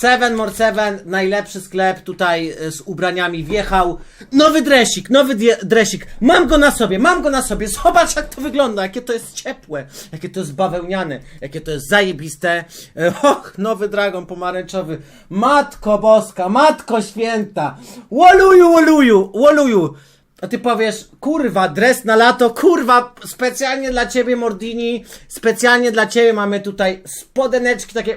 Seven more seven, najlepszy sklep tutaj e, z ubraniami wjechał. Nowy dresik, nowy dresik. Mam go na sobie, mam go na sobie. Zobacz jak to wygląda, jakie to jest ciepłe, jakie to jest bawełniane, jakie to jest zajebiste. E, Och, nowy dragon pomarańczowy. Matko boska, matko święta. Woluju, woluju, woluju. A ty powiesz, kurwa, dres na lato, kurwa, specjalnie dla ciebie Mordini, specjalnie dla ciebie mamy tutaj spodeneczki takie,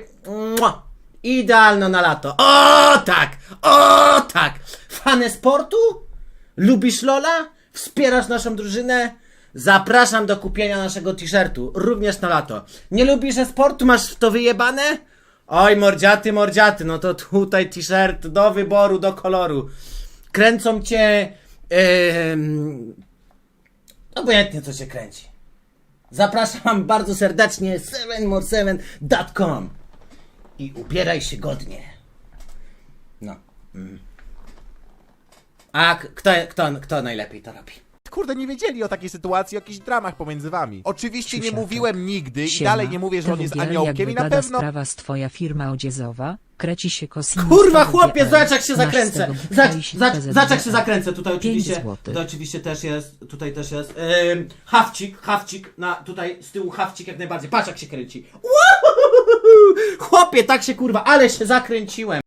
mua, idealno na lato. O tak, o tak. Fany sportu? Lubisz Lola? Wspierasz naszą drużynę? Zapraszam do kupienia naszego t-shirtu, również na lato. Nie lubisz sportu? Masz w to wyjebane? Oj, mordziaty, mordziaty, no to tutaj t-shirt do wyboru, do koloru. Kręcą cię... Yy, obojętnie co cię kręci. Zapraszam bardzo serdecznie 7more7.com i ubieraj się godnie. No. Mm. A k- kto, kto, kto najlepiej to robi? Kurde, nie wiedzieli o takiej sytuacji, o jakichś dramach pomiędzy wami. Oczywiście nie mówiłem nigdy i Siema, dalej nie mówię, że on jest aniołkiem i na pewno... sprawa z twoja firma odziezowa, kreci się kosinus. Kurwa chłopie, zobacz jak się zakręcę. Zobacz, jak się zakręcę. Tutaj oczywiście, złotych. tutaj oczywiście też jest, tutaj też jest. Ym, hawcik, hawcik, na, tutaj z tyłu hawcik jak najbardziej. Patrz jak się kręci. Chłopie, tak się kurwa, ale się zakręciłem.